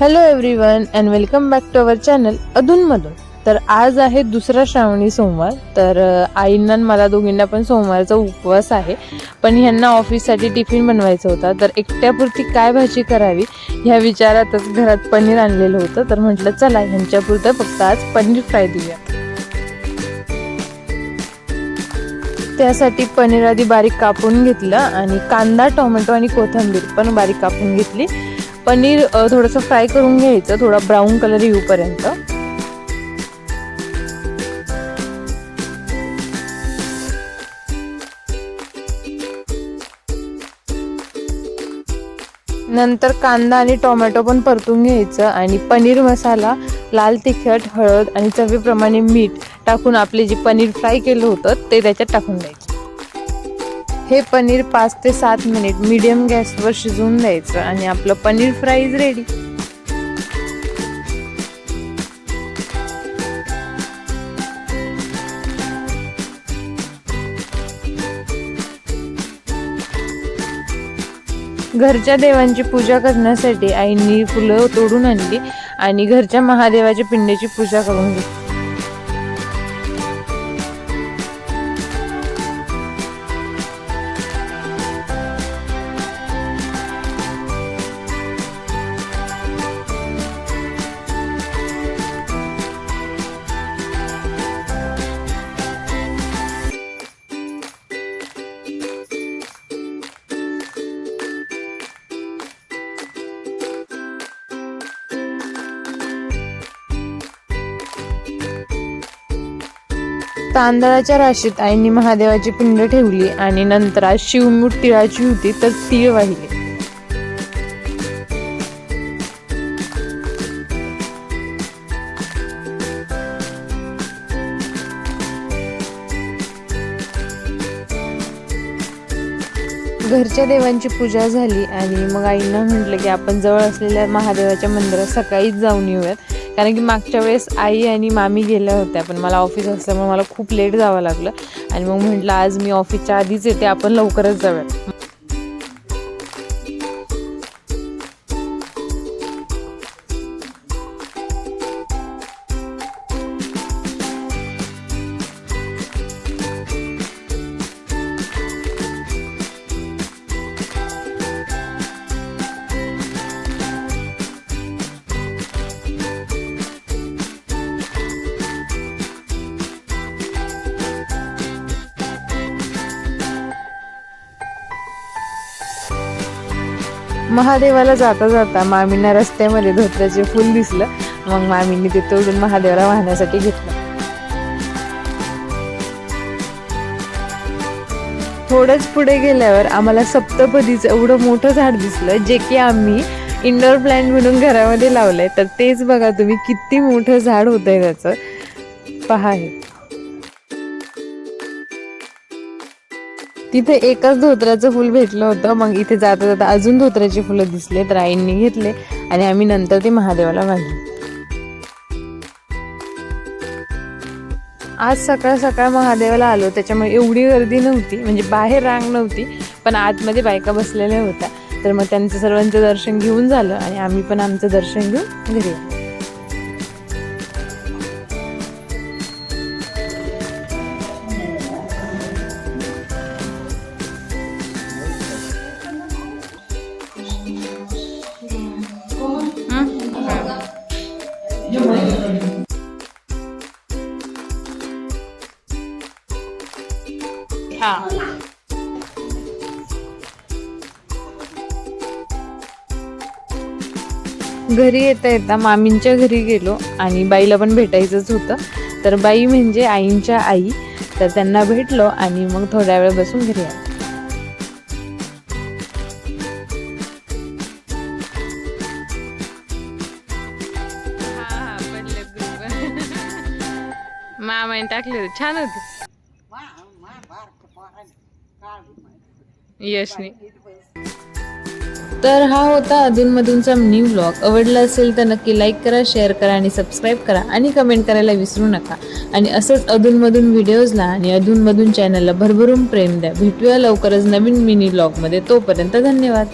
Hello everyone and welcome back to our channel अधूनमधून तर आज आहे दुसरा श्रावणी सोमवार. तर आईंना मला दोघींना पण सोमवारचा उपवास आहे. पण ह्यांना ऑफिससाठी टिफिन बनवायचा होता. तर एकट्यापुरती काय भाजी करावी ह्या विचारातच घरात पनीर आणलेलं होतं. तर म्हटलं चला ह्यांच्यापुरतं फक्त आज पनीर फ्राय देऊया. त्यासाठी पनीर आधी बारीक कापून घेतलं आणि कांदा टोमॅटो आणि कोथिंबीर पण बारीक कापून घेतली. पनीर थोडंसं फ्राय करून घ्यायचं थोडा ब्राऊन कलर येऊपर्यंत. नंतर कांदा आणि टोमॅटो पण परतून घ्यायचं आणि पनीर मसाला लाल तिखट हळद आणि चवीप्रमाणे मीठ टाकून आपले जे पनीर फ्राय केलं होतं ते त्याच्यात टाकून द्यायचं. हे पनीर पाच ते सात मिनिट मीडियम गॅसवर शिजवून द्यायचं आणि आपलं पनीर फ्राईज रेडी घरच्या देवांची पूजा करण्यासाठी आईंनी फुलं तोडून आणली आणि घरच्या महादेवाच्या पिंडीची पूजा करून घेतली. तांदळाच्या राशीत आईंनी महादेवाची पिंड ठेवली आणि नंतर आज शिवमूठ तिळाची होती तर तीळ वाहिली. घरच्या देवांची पूजा झाली आणि मग आईंना म्हटलं की आपण जवळ असलेल्या महादेवाच्या मंदिरात सकाळीच जाऊन येऊयात. कारण की मागच्या वेळेस आई आणि मामी गेल्या होत्या पण मला ऑफिस असल्यामुळे मला खूप लेट जावं लागलं. आणि मग म्हटलं आज मी ऑफिसच्या आधीच येते आपण लवकरच जाऊया. महादेवाला जाता जाता मामींना रस्त्यामध्ये धोत्र्याचे फुल दिसलं. मग मामींनी ते तोडून महादेवाला वाहण्यासाठी घेतलं. थोडंच पुढे गेल्यावर आम्हाला सप्तपदीचं एवढं मोठं झाड दिसलं जे की आम्ही इंडोर प्लॅन्ट म्हणून घरामध्ये लावलंय. तर तेच बघा तुम्ही किती मोठं झाड होतंय त्याचं. पहा हे. तिथे एकच धोत्राचं फुल भेटलं होतं. मग इथे जाता जाता अजून धोत्र्याची फुलं दिसले तर आईंनी घेतले आणि आम्ही नंतर ते महादेवाला वाहिली. आज सकाळ सकाळ महादेवाला आलो. त्याच्यामुळे एवढी गर्दी नव्हती. म्हणजे बाहेर रांग नव्हती पण आतमध्ये बायका बसलेल्या होत्या. तर मग त्यांचं सर्वांचं दर्शन घेऊन झालं आणि आम्ही पण आमचं दर्शन घेऊन घरी आलो. घरी येता येता मामींच्या घरी गेलो आणि बाईला पण भेटायचंच होतं. तर बाई म्हणजे आईंच्या आई. तर त्यांना भेटलो आणि मग थोड्या वेळ बसून घरी आलो. मामाने टाकले होते. छान होते. यशने. तर हा होता अधूनमधूनचा न्यू ब्लॉग आवडला असेल तर नक्की लाईक करा शेअर करा आणि सबस्क्राईब करा आणि कमेंट करायला विसरू नका. आणि असंच अधूनमधून व्हिडिओजला आणि अधूनमधून चॅनलला भरभरून प्रेम द्या. भेटूया लवकरच नवीन मिनी ब्लॉगमध्ये तोपर्यंत धन्यवाद.